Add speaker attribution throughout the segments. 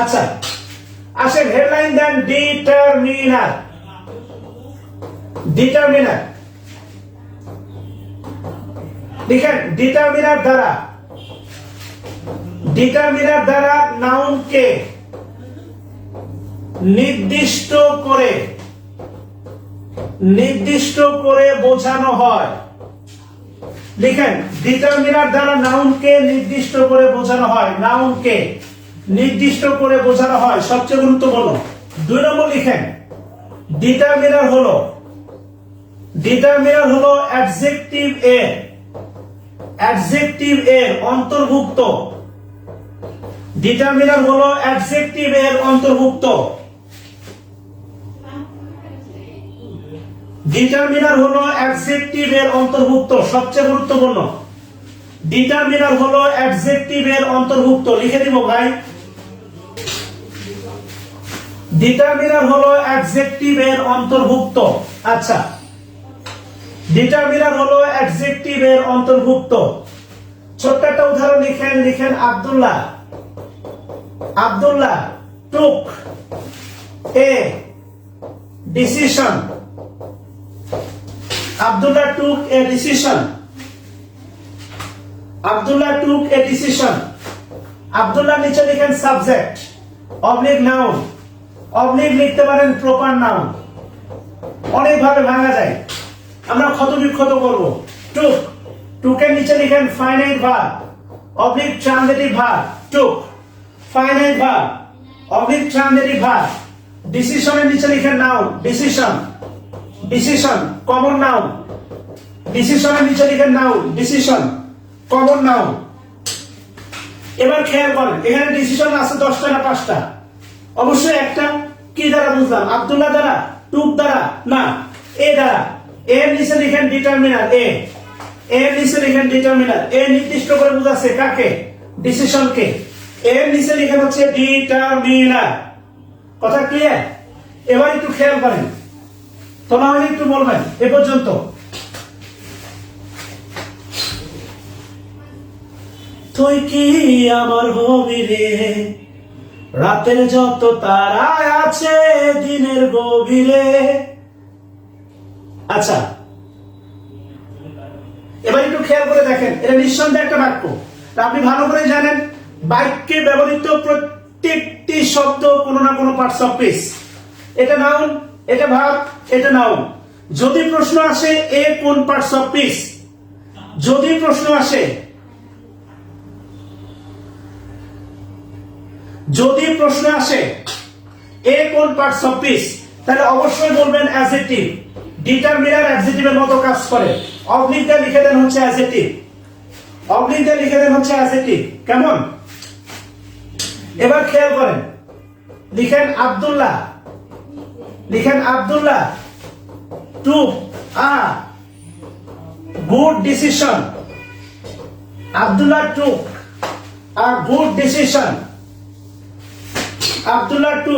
Speaker 1: আচ্ছা আসেন হেডলাইন দেন ডিটারমিনার ডিটারমিনার লিখেন ডিটারমিনার দ্বারা। ডিটারমিনার দ্বারা নাউনকে নির্দিষ্ট করে নির্দিষ্ট করে বোঝানো হয়। লিখেন ডিটারমিনার দ্বারা নাউনকে নির্দিষ্ট করে বোঝানো হয়। নাউনকে নির্দিষ্ট করে বোঝানো হয়, সবচেয়ে গুরুত্বপূর্ণ। দুই নম্বর লিখেন ডিটারমিনার হলো ডিটারমিনার হলো অ্যাডজেক্টিভ এ অ্যাডজেক্টিভ এর অন্তর্ভুক্ত। ডিটারমিনার হলো অ্যাডজেক্টিভ এর অন্তর্ভুক্ত। ডিটারমিনার হলো অ্যাডজেক্টিভ এর অন্তর্ভুক্ত, সবচেয়ে গুরুত্বপূর্ণ। ডিটারমিনার হলো অ্যাডজেক্টিভ এর অন্তর্ভুক্ত। লিখে দিব, ভাই। ডিটারমিনার হলো অ্যাডজেক্টিভ এর অন্তর্ভুক্ত। আচ্ছা। ডিটারমিনার হলো অ্যাডজেক্টিভ এর অন্তর্ভুক্ত। ছোট্ট একটা উদাহরণ লিখেন লিখেন Abdullah. Abdullah took a decision Abdullah took a decision Abdullah took a decision Abdullah নিচে লিখেন সাবজেক্ট অবলিক নাউন অবলিক লিখতে পারেন প্রপার নাউন অনেকভাবে ভাঙা যায়। আমরা ক্ষত বিক্ষত করব। টুক। টুকের নিচে লিখেন finite verb oblique transitive verb টুক। Finite verb oblique transitive verb ডিসিশনের নিচে লিখেন noun decision decision common noun ডিসিশনের নিচে লিখেন নাউন ডিসিশন কমন নাউন এবার খেয়াল করেন, এখানে ডিসিশন আছে দশটা না পাঁচটা? অবশ্যই একটা। কি দ্বারা বুঝলাম? আব্দুল্লাহ দ্বারা? টুক দ্বারা? না। এ দ্বারা। নিচে লিখেন ডিটারমিনার এ। এর নিচে লিখেন ডিটারমিনার এ নির্দিষ্ট করে কাকে? এর নিচে লিখেন হচ্ছে ডিটারমিনার কথা ক্লিয়ার এবার একটু খেয়াল করেন। তোলা হলে একটু বলবেন, এ পর্যন্ত। তুই কি আমার হবি রে? রাতের যত তারা আছে, দিনের গভীরে। আচ্ছা এবার একটু খেয়াল করে দেখেন, এটা নিঃসন্দেহে একটা বাক্য। আপনি ভালো করে জানেন, বাক্যে ব্যবহৃত প্রত্যেকটি শব্দ কোনো না কোনো পার্টস অফ পিস এটা নাউন এটা ভাব এটা নাউন যদি প্রশ্ন আসে, এ কোন পার্টস অফ স্পিচ যদি প্রশ্ন আসে যদি প্রশ্ন আসে, এ কোন পার্টস অফ স্পিচ তাহলে অবশ্যই বলবেন অ্যাডজেক্টিভ ডিটারমিনার অ্যাডজেক্টিভের মতো কাজ করে। অবলিকটা লিখে দেন হচ্ছে অ্যাডজেক্টিভ অবলিকটা লিখে দেন হচ্ছে অ্যাডজেক্টিভ কেমন? এবার খেয়াল করেন। লিখেন আব্দুল্লাহ। লিখেন Abdullah. To a good decision Abdullah to a good decision Abdullah to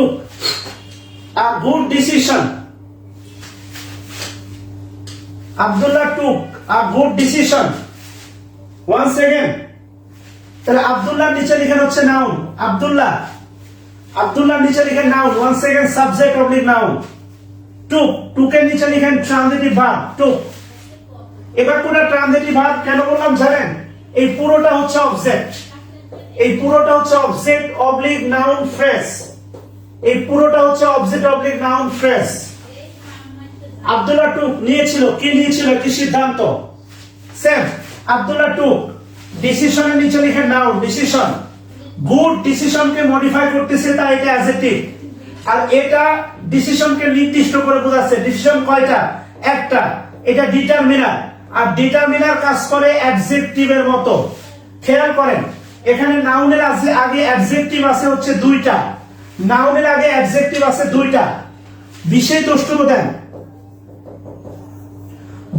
Speaker 1: a good decision Abdullah to a good decision one second তাহলে আব্দুল্লাহ নিচে লিখেন হচ্ছে নাউন আব্দুল্লাহ। আব্দুল্লাহ নিচে লিখেন noun one second subject oblique noun took Tuker নিচে লিখেন ট্রানজিটিভ ভার্ব টুক এবার কোন ট্রানজিটিভ ভার্ব কেন বললাম জানেন? এই পুরোটা হচ্ছে অবজেক্ট এই পুরোটা হচ্ছে অবজেক্ট অবলিক নাউন ফ্রেজ এই পুরোটা হচ্ছে object oblique noun phrase Abdullah took নিয়েছিল, কি নিয়েছিল? কি সিদ্ধান্ত? সেম আব্দুল্লাহ টুক ডিসিশনের নিচে লিখে নাউন ডিসিশন গুড ডিসিশনকে মডিফাই করতেছে তাই এটা অ্যাডজেক্টিভ আর এটা ডিসিশনকে নির্দিষ্ট করে বোঝাচ্ছে। ডিসিশন কয়টা? একটা, এটা ডিটারমিনার আর ডিটারমিনার কাজ করে অ্যাডজেক্টিভের মতো। খেয়াল করেন এখানে নাউনের আছে, আগে অ্যাডজেক্টিভ আছে হচ্ছে দুইটা। নাউনের আগে অ্যাডজেক্টিভ আছে দুইটা। বিশেষ দ্রষ্টব্য দেন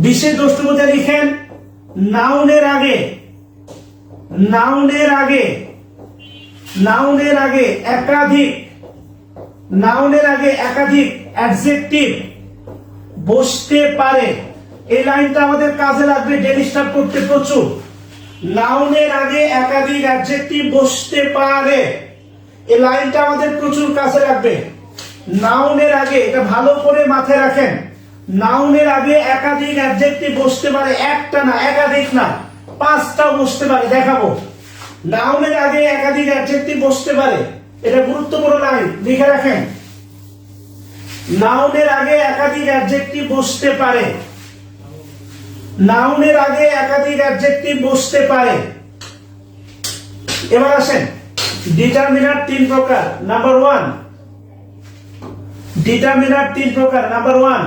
Speaker 1: বিশেষ দ্রষ্টব্য দেন লিখেন নাউনের আগে নাউনের আগে নাউনের আগে একাধিক নাউনের আগে একাধিক অ্যাডজেক্টিভ বসতে পারে। এই লাইনটা আমাদের কাজে লাগবে, ডেলি স্টার্ট করতে প্রচুর। নাউনের আগে একাধিক অ্যাডজেক্টিভ বসতে পারে। এই লাইনটা আমাদের প্রচুর কাছে রাখবে নাউনের আগে, এটা ভালো করে মাথায় রাখেন। নাউনের আগে একাধিক অ্যাডজেক্টিভ বসতে পারে, একটা না, একাধিক না, পাঁচটাও বসতে পারে, দেখাবো। নাউনের আগে একাধিক অ্যাডজেক্টিভ বসতে পারে, এটা গুরুত্বপূর্ণ লাইন, লিখে রাখেন। নাউনের আগে একাধিক অ্যাডজেক্টিভ বসতে পারে। নাউনের আগে একাধিক অ্যাডজেক্টিভ বসতে পারে। এবার আসেন। ডিটারমিনার তিন প্রকার। নাম্বার ওয়ান ডিটারমিনার তিন প্রকার। Number one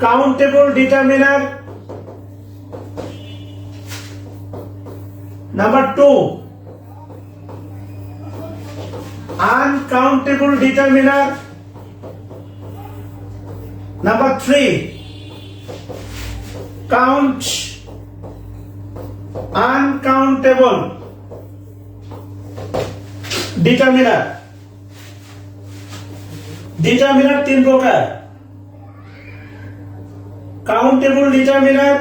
Speaker 1: countable determiner number two uncountable determiner number 3 count uncountable determiner determiner তিন প্রকার countable determiner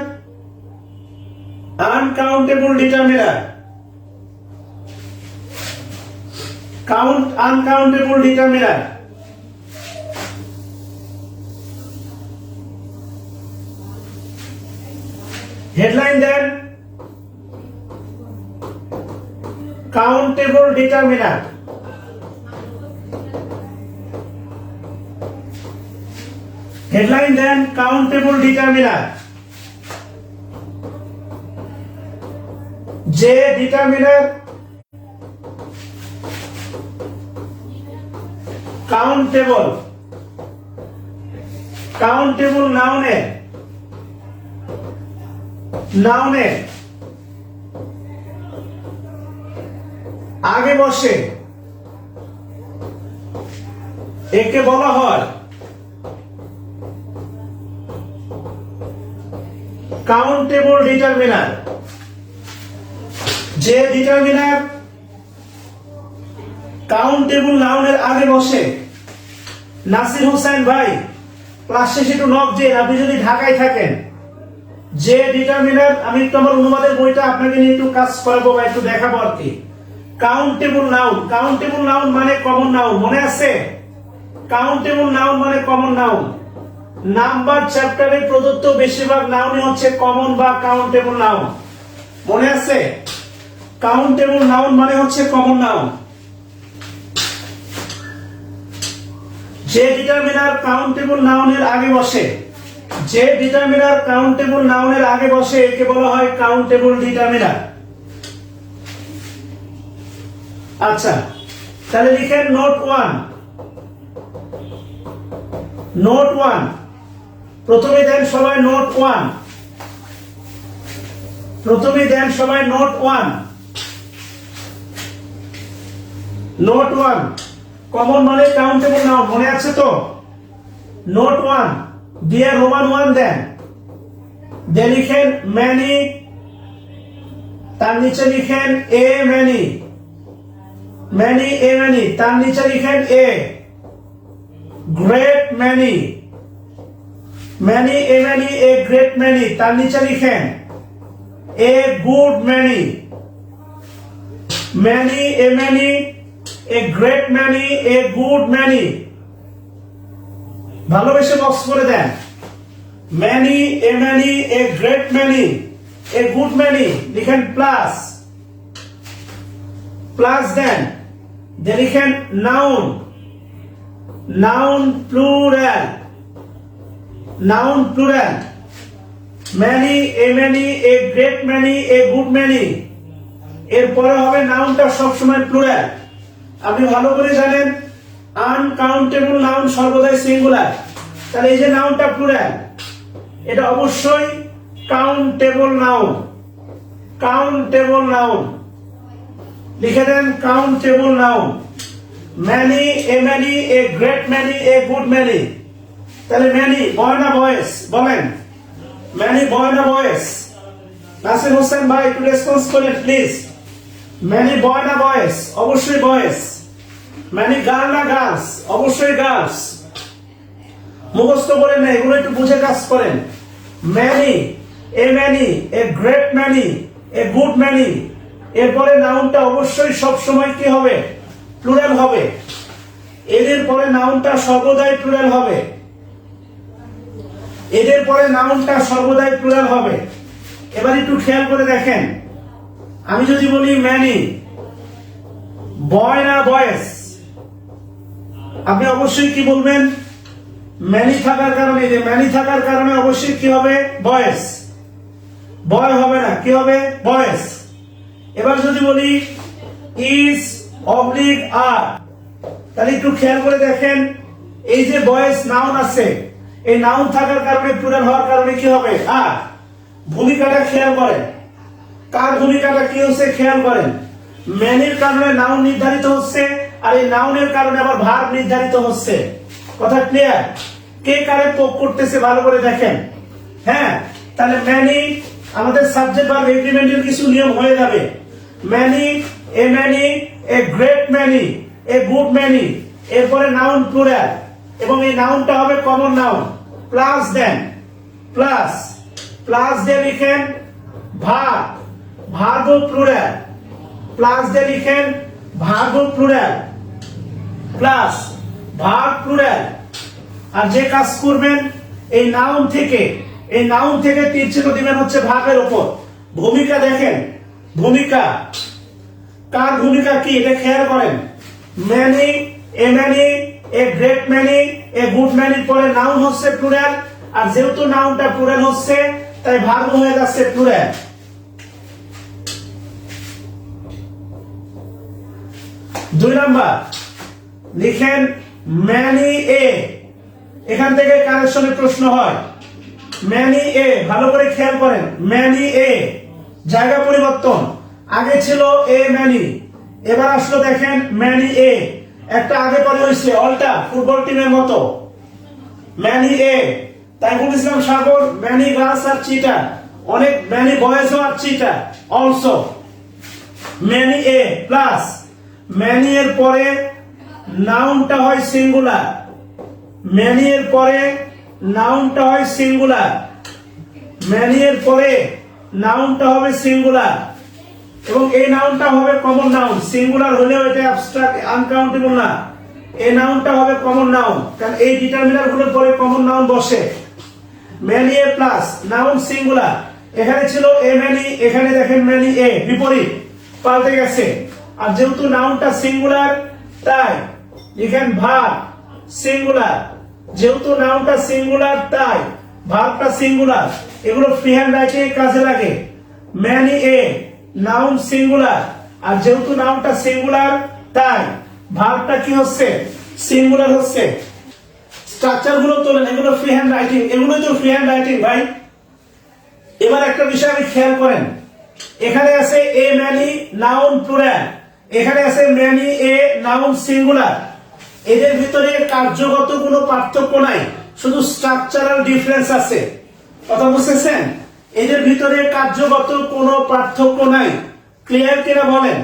Speaker 1: uncountable determiner count uncountable determiner headline দেন countable determiner headline দেন countable determiner যে ডিটারমিনার কাউন্টেবল কাউন্টেবল নাউনে নাউনে। আগে বসে। একে বলা হয় কাউন্টেবল ডিটারমিনার যে ডিটারমিনার কাউন্টেবল নাউনের আগে বসে। নাসির হোসেন ভাই ক্লাস শেষে একটু নক যে আপনি যদি ঢাকায় থাকেন। যে ডিটারমিনার আমি একটু আমার অনুবাদের বইটা আপনাকে নিয়ে একটু কাজ করাবো বা একটু দেখাবো আর কি। কাউন্টেবল নাউন কাউন্টেবল নাউন মানে কমন নাউন মনে আছে? কাউন্টেবল নাউন মানে কমন নাউন নাম্বার চ্যাপ্টারে প্রদত্ত বেশিরভাগ নাউনই হচ্ছে কমন বা কাউন্টেবল নাউন মনে আছে? কাউন্টেবল নাউন মানে হচ্ছে কমন নাউন যে ডিটারমিনার কাউন্টেবল নাউনের আগে বসে যে ডিটারমিনার কাউন্টেবল নাউনের আগে বসে, একে বলা হয় কাউন্টেবল ডিটারমিনার। আচ্ছা তাহলে লিখেন নোট ওয়ান। Note one. প্রথমে দেন সবাই নোট ওয়ান। প্রথমে দেন সবাই note one. Note one. Common মানে কাউন্টেবল নাউন, মনে আছে তো? Note one. দিয়ে রোমান ওয়ান দেন দিয়ে লিখেন ম্যানি তার নিচে লিখেন a many many a many তার নিচে লিখেন a great many many a many a great many তার নিচে লিখেন a good many many a many a great many a good many ভালোবেসে বক্স করে দেন। Many a many a great many a good many লিখেন plus plus দেন। দিয়ে লিখেন noun noun plural noun plural many a many a great many a good many এরপরে হবে নাউনটা সবসময় plural আপনি ভালো করে জানেন। আনকাউন্টেবল নাউন সর্বদাই সিঙ্গুলার তাহলে এই যে নাউনটা প্লুরাল এটা অবশ্যই কাউন্টেবল নাউন কাউন্টেবল নাউন লিখে দেন countable noun many a many a great many a good many তাহলে ম্যানি বয় না বয়েস বলেন। ম্যানি বয় না বয়েস নাসির হোসেন ভাই, একটু রেসপন্স করেন প্লিজ ম্যানি বয় না বয়েস অবশ্যই বয়েস ম্যানি গার্ল না গার্লস অবশ্যই গার্লস মুখস্থ করেন না এগুলো একটু বুঝে কাজ করেন। Many, a many, a great many, a good many. এরপরে নাউনটা অবশ্যই সব সময় কি হবে? প্লুরাল হবে। এদের পরে নাউনটা সর্বদাই প্লুরাল হবে। এদের পরে নাউনটা সর্বদাই প্লুরাল হবে। এবার একটু খেয়াল করে দেখেন। আমি যদি বলি ম্যানি, বয় না বয়েস? আপনি অবশ্যই কি বলবেন? ম্যানি থাকার কারণে যে ম্যানি থাকার কারণে অবশ্যই কি হবে? বয়েস বয় হবে না। কি হবে? বয়েস এবার যদি বলি ইজ অবলিক আর তাহলে একটু খেয়াল করে দেখেন, এই যে বয়েস নাউন আছে, এই নাউন থাকার কারণে প্লুরাল হওয়ার কারণে কি হবে? আর ভূমিকাটা খেয়াল করেন। কার ভূমিকাটা কি হচ্ছে? খেয়াল করেন। ম্যানের কারণে নাউন নির্ধারিত হচ্ছে আর এই নাউনের কারণে আবার ভার নির্ধারিত হচ্ছে। কথা ক্লিয়ার কে কারে পোক করতেছে ভালো করে দেখেন। হ্যাঁ তাহলে ম্যানি আমাদের সাবজেক্ট বা এগ্রিমেন্টের কিছু নিয়ম হয়ে যাবে। Many a many a great many a good many এরপরে নাউন প্লুরাল এবং এই নাউনটা হবে কমন নাউন প্লাস দেন প্লাস প্লাস দিয়ে লিখেন ভার ভার্ব প্লুরাল প্লাস দিয়ে লিখেন verb plural plus verb plural আর যে কাজ করবেন, এই নাউন থেকে, এই নাউন থেকে তীর চিহ্ন দিবেন হচ্ছে ভাবের উপর। ভূমিকা দেখেন, ভূমিকা। কার ভূমিকা কি, এটা খেয়াল করেন। Many a many a great many a good ম্যানির পরে নাউন হচ্ছে প্লুরাল আর যেহেতু নাউনটা প্লুরাল হচ্ছে, তাই ভাগ হয়ে যাচ্ছে প্লুরাল দুই নাম্বার লিখেন ম্যানি এ। এখান থেকে কারেকশনের প্রশ্ন হয়। ম্যানি এ, ভালো করে খেয়াল করেন। ম্যানি এ, জায়গা পরিবর্তন। আগে ছিল এ ম্যানি। এবার আসলো দেখেন ম্যানি এ। একটা আগে পরে হয়েছে, অল্টা, ফুটবল টিমের মতো। Many a Taiful Islam Sagar, many girls আর চিটা। অনেক ম্যানি বয়েজও আর চিটা, also. Many a, plus. Many এর পরে নাউনটা হয় সিঙ্গুলার। ম্যানি এর পরে নাউনটা হয় সিঙ্গুলার। ম্যানি এর পরে নাউনটা হবে সিঙ্গুলার। এবং এই নাউনটা হবে কমন নাউন সিঙ্গুলার হলেও এটা অ্যাবস্ট্রাক্ট আনকাউন্টেবল না। এই নাউনটা হবে কমন নাউন কারণ এই ডিটারমিনারগুলোর পরে কমন নাউন বসে। Many a plus noun singular এখানে ছিল এ ম্যানি এখানে দেখেন ম্যানি এ বিপরীত। পাল্টে গেছে। আর যেহেতু নাউনটা সিঙ্গুলার তাই লিখেন ভাব সিঙ্গুলার যেহেতু নাউনটা সিঙ্গুলার তাই ভাবটা সিঙ্গুলার এগুলো ফ্রি হ্যান্ড রাইটিং এর কাজে লাগে। ম্যানি এ নাউন সিঙ্গুলার আর যেহেতু নাউনটা সিঙ্গুলার তাই ভাবটা কি হচ্ছে? সিঙ্গুলার হচ্ছে। স্ট্রাকচারগুলো তোলেন, এগুলো ফ্রি হ্যান্ড রাইটিং এগুলো তো ফ্রি হ্যান্ড রাইটিং ভাই। এবার একটা বিষয় আপনি খেয়াল করেন। এখানে আছে এ ম্যানি নাউন প্লুরাল এখানে আছে ম্যানি এ নাউন সিঙ্গুলার এদের ভিতরে কার্যগত কোনো পার্থক্য নাই, শুধু স্ট্রাকচারাল ডিফারেন্স আছে। কথা বুঝতেছেন এদের ভিতরে কার্যগত কোনো পার্থক্য নাই। ক্লিয়ার কিনা বলেন?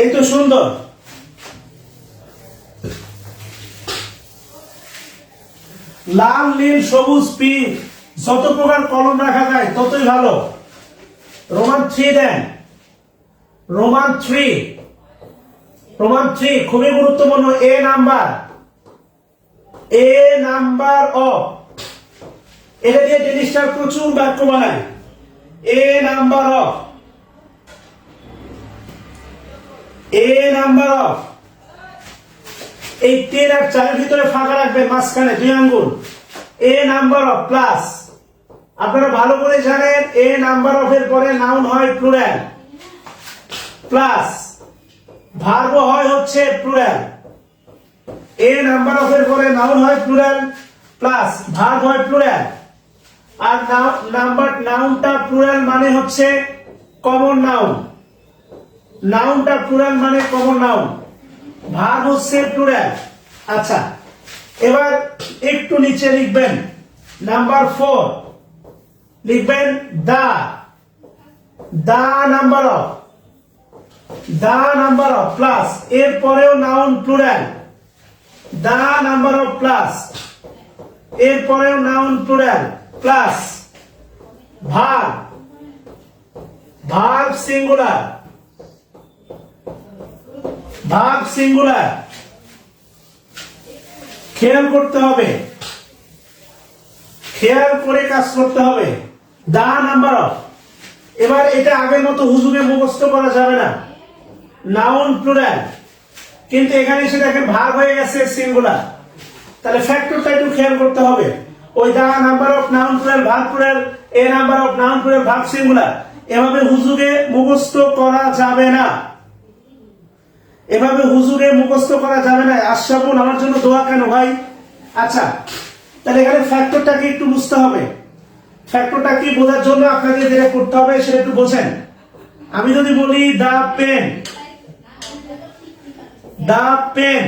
Speaker 1: এই তো সুন্দর। লাল, নীল, সবুজ, পিঙ্ক, যত প্রকার কলম রাখা যায়, ততই ভালো। রোমান থ্রি দেন। রোমান থ্রি রোমান থ্রি খুবই গুরুত্বপূর্ণ a number a number of এটা দিয়ে জিনিসটার প্রচুর বাক্য বানায় a number of a number of এই তিন আর চারের ভিতরে ফাঁকা রাখবে মাঝখানে দুই আঙ্গুল। এ নাম্বার অফ প্লাস আপনারা ভালো করে জানেন এ নাম্বার অফ এর পরে নাউন হয় প্লুরাল প্লাস ভার্ব হয় হচ্ছে প্লুরাল। এ নাম্বার অফ এর পরে নাউন হয় প্লুরাল প্লাস ভার্ব হয় প্লুরাল। আর নাম্বার নাউনটা প্লুরাল মানে হচ্ছে কমন নাউন। নাউনটা প্লুরাল মানে কমন নাউন। ভাগ হচ্ছে প্লুরাল। আচ্ছা এবার একটু নিচে লিখবেন। Number four. লিখবেন the. The number of. The number of plus এর পরেও noun plural. The number of plus এর পরেও নাউন প্লুরাল। প্লাস, ভার ভার সিঙ্গুলার। ভার সিঙ্গুলার। খেয়াল করতে হবে। খেয়াল করে কাজ করতে হবে। The number of. এবার এটা আগের মতো হুজুগে মুখস্থ করা যাবে না। Noun plural. কিন্তু এখানে এসে দেখেন ভাগ হয়ে গেছে সিঙ্গুলার। তাহলে ফ্যাক্টরটা একটু খেয়াল করতে হবে। ওই the number of noun plural ভাগ plural, a number of noun plural ভাগ সিঙ্গুলার। এভাবে হুজুগে মুখস্থ করা যাবে না। এভাবে হুজুরে মুখস্থ করা যাবে না। আশরাফুল, আমার জন্য দোয়া কেন ভাই? আচ্ছা তাহলে এখানে ফ্যাক্টরটাকে একটু বুঝতে হবে? ফ্যাক্টরটা কি বোঝার জন্য আপনাকে যেটা করতে হবে সেটা একটু বোঝেন। আমি যদি বলি the pen the pen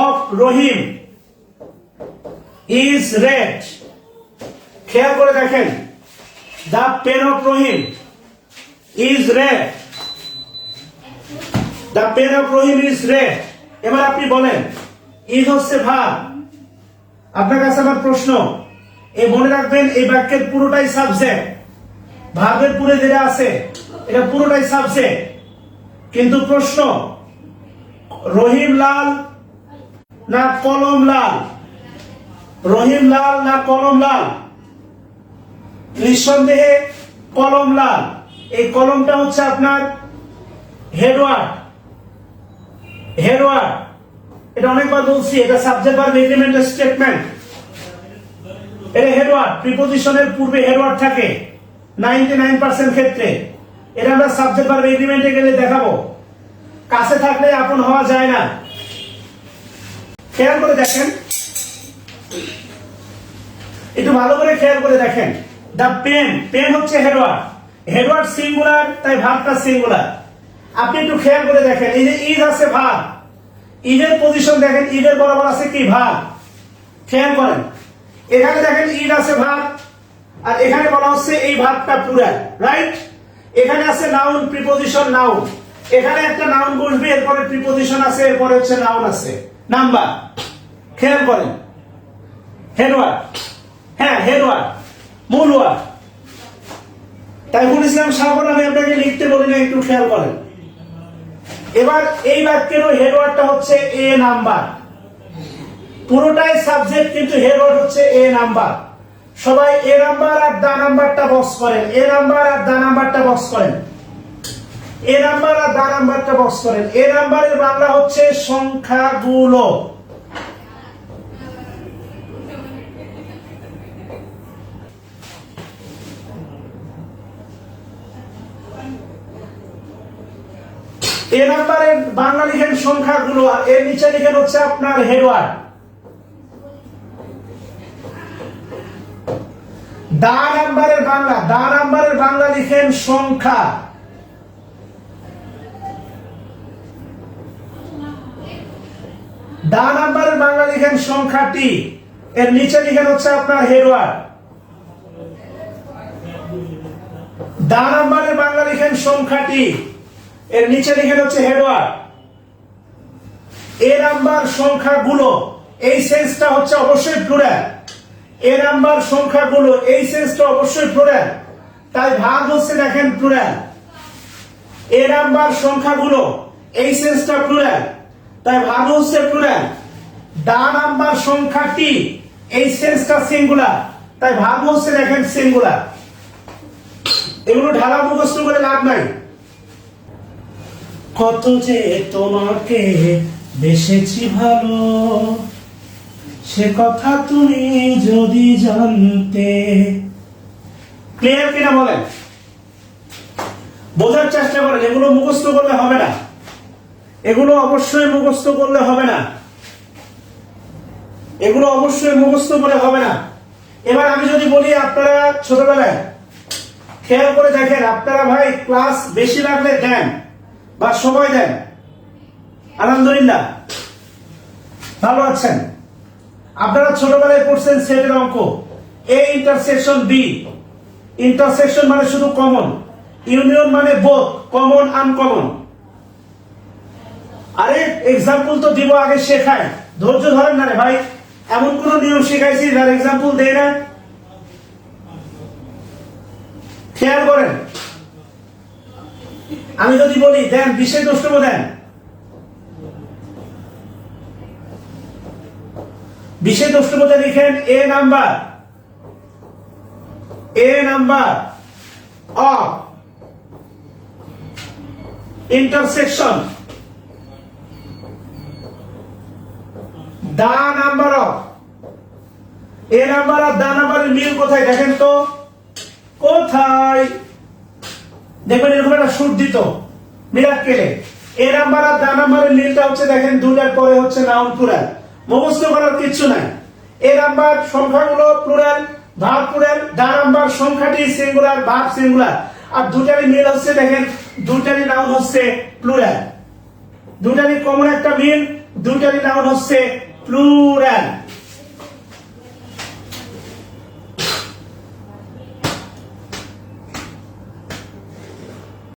Speaker 1: of Rahim is red. খেয়াল করে দেখেন। The pen of Rahim is red. The pen of Rahim is red. এবার আপনি বলেন ইজ হচ্ছে ভাব আপনার কাছে আমার প্রশ্ন, এই মনে রাখবেন, এই বাক্যের পুরোটাই সাবজেক্ট ভাবের পুরে যেটা আছে, এটা পুরোটাই সাবজেক্ট কিন্তু প্রশ্ন রহিম লাল না কলম লাল? রহিম লাল না কলম লাল? নিঃসন্দেহে কলম লাল। এই কলমটা হচ্ছে আপনার হেডওয়ার্ড। হেডওয়ার্ড। এটা অনেকবার বলছি, এটা সাবজেক্ট ভার্ব এগ্রিমেন্টের স্টেটমেন্ট এটা হেডওয়ার্ড প্রিপোজিশনের পূর্বে হেডওয়ার্ড থাকে। নাইনটি নাইন পার্সেন্ট ক্ষেত্রে। এটা আমরা সাবজেক্ট ভার্ব এগ্রিমেন্টে গেলে দেখাবো। কাছে থাকলে আপন হওয়া যায় না। খেয়াল করে দেখেন। একটু ভালো করে খেয়াল করে দেখেন। দা পেন পেন হচ্ছে হেডওয়ার্ড হেডওয়ার্ড সিঙ্গুলার তাই ভাবটা সিঙ্গুলার আপনি একটু খেয়াল করে দেখেন, এই যে ঈদ আছে ভাব। ঈদের পজিশন দেখেন, ঈদের বরাবর আছে কি ভাব? খেয়াল করেন। এখানে দেখেন ঈদ আছে ভাব, আর এখানে বলা হচ্ছে এই ভাবটা পুরা রাইট এখানে আছে নাউন প্রিপোজিশন নাউন এখানে একটা নাউন বসবে, এরপরে প্রিপোজিশন আছে, এরপরে হচ্ছে নাউন আছে। নাম্বার খেয়াল করেন। হেডওয়ার্ড হ্যাঁ হেডওয়ার্ড মূল ওয়ার্ড তাইফুল ইসলাম সাগর আমি আপনাকে লিখতে বলি না, একটু খেয়াল করেন। এবার এই বাক্যেরও হেডওয়ার্ডটা হচ্ছে এ নাম্বার পুরোটাই সাবজেক্ট কিন্তু হেডওয়ার্ড হচ্ছে এ নাম্বার সবাই এ নাম্বার আর দা নাম্বারটা বক্স করেন। এ নাম্বার আর দা নাম্বারটা বক্স করেন। এ নাম্বার আর দা নাম্বারটা বক্স করেন। এ নাম্বারের বাংলা হচ্ছে সংখ্যাগুলো। এ নাম্বারের বাংলা লিখেন সংখ্যাগুলো আর এর নিচে লিখেন হচ্ছে আপনার হেডওয়ার্ড দা নাম্বারের বাংলা, দা নাম্বারের বাংলা লিখেন সংখ্যা। দা নাম্বারের বাংলা লিখেন সংখ্যাটি এর নিচে লিখেন হচ্ছে আপনার হেডওয়ার্ড দা নাম্বারের বাংলা লিখেন সংখ্যাটি এর নিচে লিখেন হচ্ছে হেডওয়ার্ড এ নাম্বার সংখ্যাগুলো, এই সেন্সটা হচ্ছে অবশ্যই প্লুরাল এ নাম্বার সংখ্যাগুলো, এই সেন্সটা অবশ্যই প্লুরাল তাই ভাগ হচ্ছে দেখেন প্লুরাল এ নাম্বার সংখ্যাগুলো, এই সেন্সটা প্লুরাল তাই ভাগ হচ্ছে প্লুরাল দা নাম্বার সংখ্যাটি এই সেন্সটা সিঙ্গুলার তাই ভাগ হচ্ছে দেখেন সিঙ্গুলার এগুলো ঢালা মুখস্থ করে লাভ নাই। কত যে তোমাকে বেসেছি ভালো সে কথা তুমি যদি জানতে। ক্লিয়ার কিনা বলেন? বোঝার চেষ্টা করেন এগুলো মুখস্থ করলে হবে না। এগুলো অবশ্যই মুখস্থ করলে হবে না। এগুলো অবশ্যই মুখস্থ করে হবে না। এবার আমি যদি বলি আপনারা ছোটবেলায় খেয়াল করে দেখেন, আপনারা ভাই ক্লাস বেশি লাগলে দেন বা সময় দেন। আলহামদুলিল্লাহ। ভালো আছেন? আপনারা ছোটবেলায় পড়ছেন সেটের অঙ্ক। এ ইন্টারসেকশন বি ইন্টারসেকশন মানে শুধু কমন ইউনিয়ন মানে বোধ কমন আনকমন আরে এক্সাম্পল তো দিব, আগে শেখাই। ধৈর্য ধরেন না রে ভাই। এমন কোন নিয়ম শেখাইছি, যার এক্সাম্পল দেয় না। খেয়াল করেন। আমি যদি বলি, দেন বিশ্বের দ্রষ্টব্য দেন। বিশ্বের দ্রষ্টব্যতে লিখেন, a number. A number O intersection. The number of. A number R the নাম্বারের মিল কোথায় দেখেন তো? কোথায়? দেখবেন এরকম একটা সুর দিত, মিরাক্কেলে। এ নাম্বার আর দা নাম্বারের মিলটা হচ্ছে দেখেন দুটার পরে হচ্ছে নাউন প্লুরাল মুখস্থ করার কিচ্ছু নাই। এ নাম্বার সংখ্যাগুলো plural verb plural the number সংখ্যাটি সিঙ্গুলার ভাব সিঙ্গুলার আর দুটারই মিল হচ্ছে দেখেন দুটারই নাউন হচ্ছে প্লুরাল দুটারই কমন একটা মিল দুটারই নাউন হচ্ছে প্লুরাল